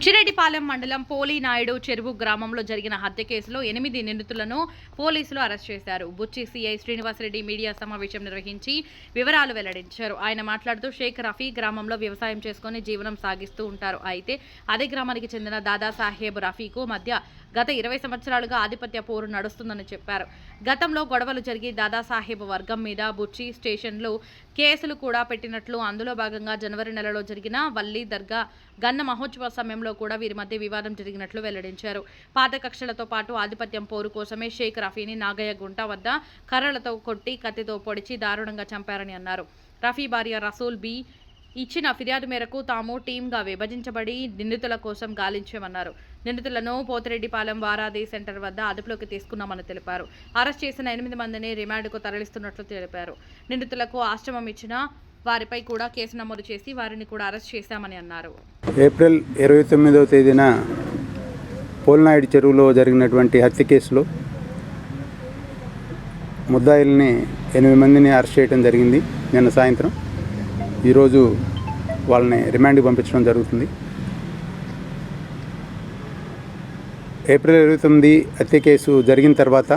బుచ్చిరెడ్డిపాలెం మండలం పోలీనాయుడు చెరువు గ్రామంలో జరిగిన హత్య కేసులో ఎనిమిది నిందితులను పోలీసులు అరెస్ట్ చేశారు. బుచ్చి సిఐ శ్రీనివాసరెడ్డి మీడియా సమావేశం నిర్వహించి వివరాలు వెల్లడించారు. ఆయన మాట్లాడుతూ షేక్ రఫీ గ్రామంలో వ్యవసాయం చేసుకుని జీవనం సాగిస్తూ ఉంటారు. అయితే అదే గ్రామానికి చెందిన దాదాసాహెబ్ రఫీకు మధ్య గత ఇరవై సంవత్సరాలుగా ఆధిపత్య పోరు నడుస్తుందని చెప్పారు. గతంలో గొడవలు జరిగి దాదాసాహెబ్ వర్గం మీద బుచ్చి స్టేషన్లో కేసులు కూడా పెట్టినట్లు అందులో భాగంగా జనవరి నెలలో జరిగిన వల్లి దర్గా గన్న మహోత్సవ సమయంలో కూడా వీరి మధ్య వివాదం జరిగినట్లు వెల్లడించారు. పాత కక్షలతో పాటు ఆధిపత్యం పోరు కోసమే షేక్ రఫీని నాగయ్య గుంట వద్ద కర్రలతో కొట్టి కత్తితో పొడిచి దారుణంగా చంపారని అన్నారు. రఫీ భార్య రసూల్ బి ఇచ్చిన ఫిర్యాదు మేరకు తాము టీంగా విభజించబడి నిందితుల కోసం గాలించామన్నారు. నిందితులను పోతిరెడ్డిపాలెం వారాది సెంటర్ వద్ద అదుపులోకి తీసుకున్నామని తెలిపారు. అరెస్ట్ చేసిన ఎనిమిది మందిని రిమాండ్కు తరలిస్తున్నట్లు తెలిపారు. నిందితులకు ఆశ్రమం ఇచ్చిన వారిపై కూడా కేసు నమోదు చేసి వారిని కూడా అరెస్ట్ చేశామని అన్నారు. ఏప్రిల్ ఇరవై తొమ్మిదవ తేదీన పోల్నాయుడు చెరువులో జరిగినటువంటి హత్య కేసులో ముద్దాయిల్ని ఎనిమిది మందిని అరెస్ట్ చేయడం జరిగింది. నిన్న సాయంత్రం. ఈరోజు వాళ్ళని రిమాండ్కి పంపించడం జరుగుతుంది. ఏప్రిల్ ఇరవై తొమ్మిది హత్య కేసు జరిగిన తర్వాత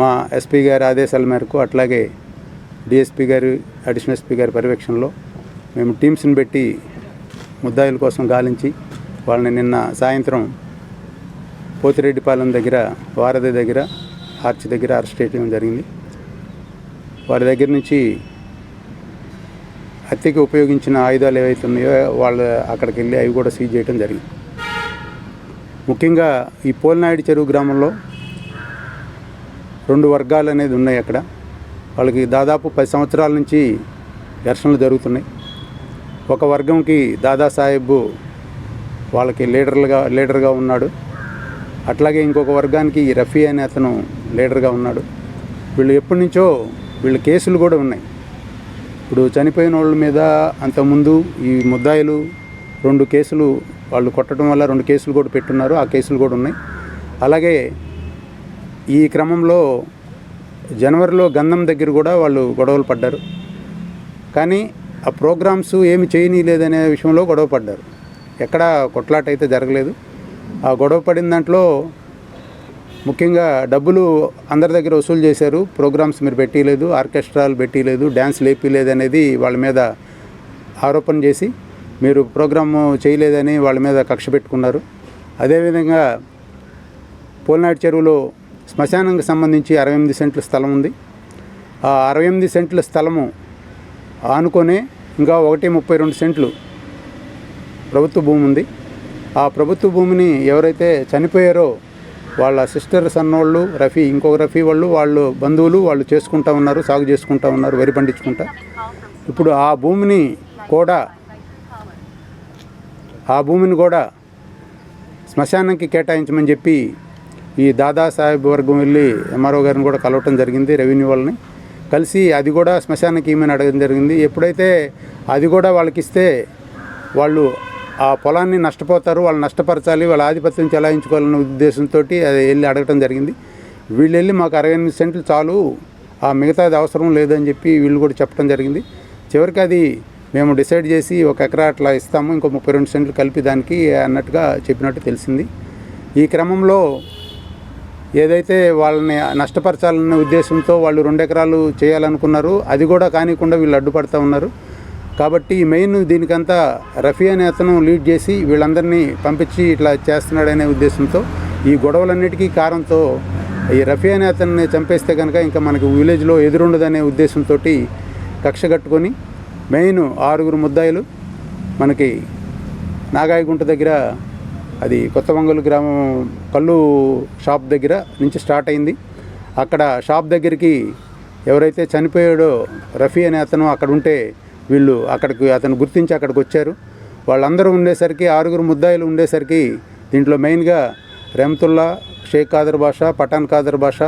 మా ఎస్పీ గారి ఆదేశాల మేరకు అట్లాగే డిఎస్పీ గారి అడిషనల్ ఎస్పీ గారి పర్యవేక్షణలో మేము టీమ్స్ని పెట్టి ముద్దాయిల కోసం గాలించి వాళ్ళని నిన్న సాయంత్రం పోతిరెడ్డిపాలెం దగ్గర వారధి దగ్గర ఆర్చ్ దగ్గర అరెస్ట్ చేయడం జరిగింది. వారి దగ్గర నుంచి హత్యకి ఉపయోగించిన ఆయుధాలు ఏవైతే ఉన్నాయో వాళ్ళు అక్కడికి వెళ్ళి అవి కూడా సీజ్ చేయడం జరిగింది. ముఖ్యంగా ఈ పోలనాయుడు చెరువు గ్రామంలో రెండు వర్గాలు అనేది ఉన్నాయి అక్కడ. వాళ్ళకి దాదాపు పది సంవత్సరాల నుంచి ఘర్షణలు జరుగుతున్నాయి. ఒక వర్గంకి దాదాసాహెబ్ వాళ్ళకి లీడర్లుగా లీడర్గా ఉన్నాడు. అట్లాగే ఇంకొక వర్గానికి ఈ రఫీ అనే అతను లీడర్గా ఉన్నాడు. వీళ్ళు ఎప్పటి నుంచో వీళ్ళ కేసులు కూడా ఉన్నాయి. ఇప్పుడు చనిపోయిన వాళ్ళ మీద అంతకుముందు ఈ ముద్దాయిలు రెండు కేసులు వాళ్ళు కొట్టడం వల్ల రెండు కేసులు కూడా పెట్టున్నారు. ఆ కేసులు కూడా ఉన్నాయి. అలాగే ఈ క్రమంలో జనవరిలో గంధం దగ్గర కూడా వాళ్ళు గొడవలు పడ్డారు. కానీ ఆ ప్రోగ్రామ్స్ ఏమి చేయనీయలేదనే విషయంలో గొడవ పడ్డారు. ఎక్కడ కొట్లాట అయితే జరగలేదు. ఆ గొడవ పడిన దాంట్లో ముఖ్యంగా డబ్బులు అందరి దగ్గర వసూలు చేశారు. ప్రోగ్రామ్స్ మీరు పెట్టలేదు ఆర్కెస్ట్రాలు పెట్టలేదు డ్యాన్స్ లేపిలేదు అనేది వాళ్ళ మీద ఆరోపణ చేసి మీరు ప్రోగ్రామ్ చేయలేదని వాళ్ళ మీద కక్ష పెట్టుకున్నారు. అదేవిధంగా పోల్నాడు చెరువులో శ్మశానానికి సంబంధించి అరవై ఎనిమిది సెంట్ల స్థలం ఉంది. ఆ అరవై ఎనిమిది సెంట్ల స్థలము ఆనుకొనే ఇంకా ఒకటి ముప్పై రెండు సెంట్లు ప్రభుత్వ భూమి ఉంది. ఆ ప్రభుత్వ భూమిని ఎవరైతే చనిపోయారో వాళ్ళ సిస్టర్ సన్నోళ్ళు రఫీ ఇంకొక రఫీ వాళ్ళు వాళ్ళు బంధువులు వాళ్ళు చేసుకుంటా ఉన్నారు సాగు చేసుకుంటా ఉన్నారు వరి పండించుకుంటా. ఇప్పుడు ఆ భూమిని కూడా ఆ భూమిని కూడా శ్మశానానికి కేటాయించమని చెప్పి ఈ దాదాసాహెబ్ వర్గం వెళ్ళి ఎంఆర్ఓ గారిని కూడా కలవటం జరిగింది రెవెన్యూ వాళ్ళని. కలిసి అది కూడా శ్మశానానికి ఏమైనా అడగడం జరిగింది. ఎప్పుడైతే అది కూడా వాళ్ళకి ఇస్తే వాళ్ళు ఆ పొలాన్ని నష్టపోతారు వాళ్ళు నష్టపరచాలి వాళ్ళ ఆధిపత్యం చెలాయించుకోవాలన్న ఉద్దేశంతో అది వెళ్ళి అడగటం జరిగింది. వీళ్ళు వెళ్ళి మాకు అరవై ఎనిమిది సెంట్లు చాలు ఆ మిగతాది అవసరం లేదని చెప్పి వీళ్ళు కూడా చెప్పడం జరిగింది. చివరికి అది మేము డిసైడ్ చేసి ఒక ఎకరా అట్లా ఇస్తాము ఇంకో ముప్పై రెండు సెంట్లు కలిపి దానికి అన్నట్టుగా చెప్పినట్టు తెలిసింది. ఈ క్రమంలో ఏదైతే వాళ్ళని నష్టపరచాలనే ఉద్దేశంతో వాళ్ళు రెండు ఎకరాలు చేయాలనుకున్నారు అది కూడా కానికుండా వీళ్ళు అడ్డుపడతా ఉన్నారు. కాబట్టి మెయిన్ దీనికంతా రఫీ అనే అతను లీడ్ చేసి వీళ్ళందరినీ పంపించి ఇట్లా చేస్తున్నాడనే ఉద్దేశంతో ఈ గొడవలన్నిటికీ కారణంతో ఈ రఫీ అనే అతన్ని చంపేస్తే కనుక ఇంకా మనకి విలేజ్లో ఎదురుండదనే ఉద్దేశంతో కక్ష కట్టుకొని మెయిన్ ఆరుగురు ముద్దాయిలు మనకి నాగాయగుంట దగ్గర అది కొత్త గ్రామం కళ్ళు షాప్ దగ్గర నుంచి స్టార్ట్ అయింది. అక్కడ షాప్ దగ్గరికి ఎవరైతే చనిపోయాడో రఫీ అనే అతను అక్కడ ఉంటే వీళ్ళు అక్కడికి అతను గుర్తించి అక్కడికి వచ్చారు. వాళ్ళందరూ ఉండేసరికి ఆరుగురు ముద్దాయిలు ఉండేసరికి దీంట్లో మెయిన్గా రెమ్తుల్లా షేక్ కాదర్ భాష పఠాన్ కాదర్ భాష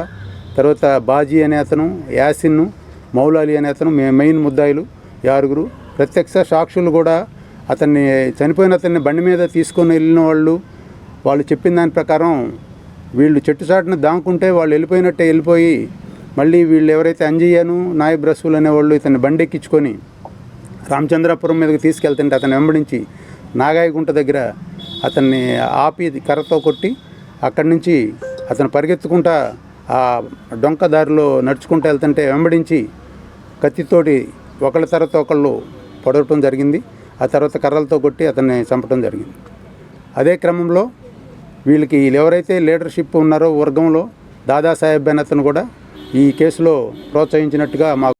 తర్వాత బాజీ అనే అతను యాసిన్ మౌలాలి అనే అతను మే- మెయిన్ ముద్దాయిలు ఈ ఆరుగురు. ప్రత్యక్ష సాక్షులు కూడా అతన్ని చనిపోయిన అతన్ని బండి మీద తీసుకొని వెళ్ళిన వాళ్ళు వాళ్ళు చెప్పిన దాని ప్రకారం వీళ్ళు చెట్టు చాటున దాంకుంటే వాళ్ళు వెళ్ళిపోయినట్టే వెళ్ళిపోయి మళ్ళీ వీళ్ళు ఎవరైతే అంజయ్యను నాయబ్ రసూల్ అనేవాళ్ళు ఇతన్ని బండి ఎక్కించుకొని రామచంద్రాపురం మీదకి తీసుకెళ్తుంటే అతను వెంబడించి నాగాయగుంట దగ్గర అతన్ని ఆపి కర్రతో కొట్టి అక్కడి నుంచి అతను పరిగెత్తుకుంటా ఆ డొంక దారిలో నడుచుకుంటూ వెళ్తుంటే వెంబడించి కత్తితోటి ఒకళ్ళ తర్వాత ఒకళ్ళు పొడవటం జరిగింది. ఆ తర్వాత కర్రలతో కొట్టి అతన్ని చంపడం జరిగింది. అదే క్రమంలో వీళ్ళకి ఎవరైతే లీడర్షిప్ ఉన్నారో వర్గంలో దాదాసాహెబ్ అని అతను కూడా ఈ కేసులో ప్రోత్సహించినట్టుగా మాకు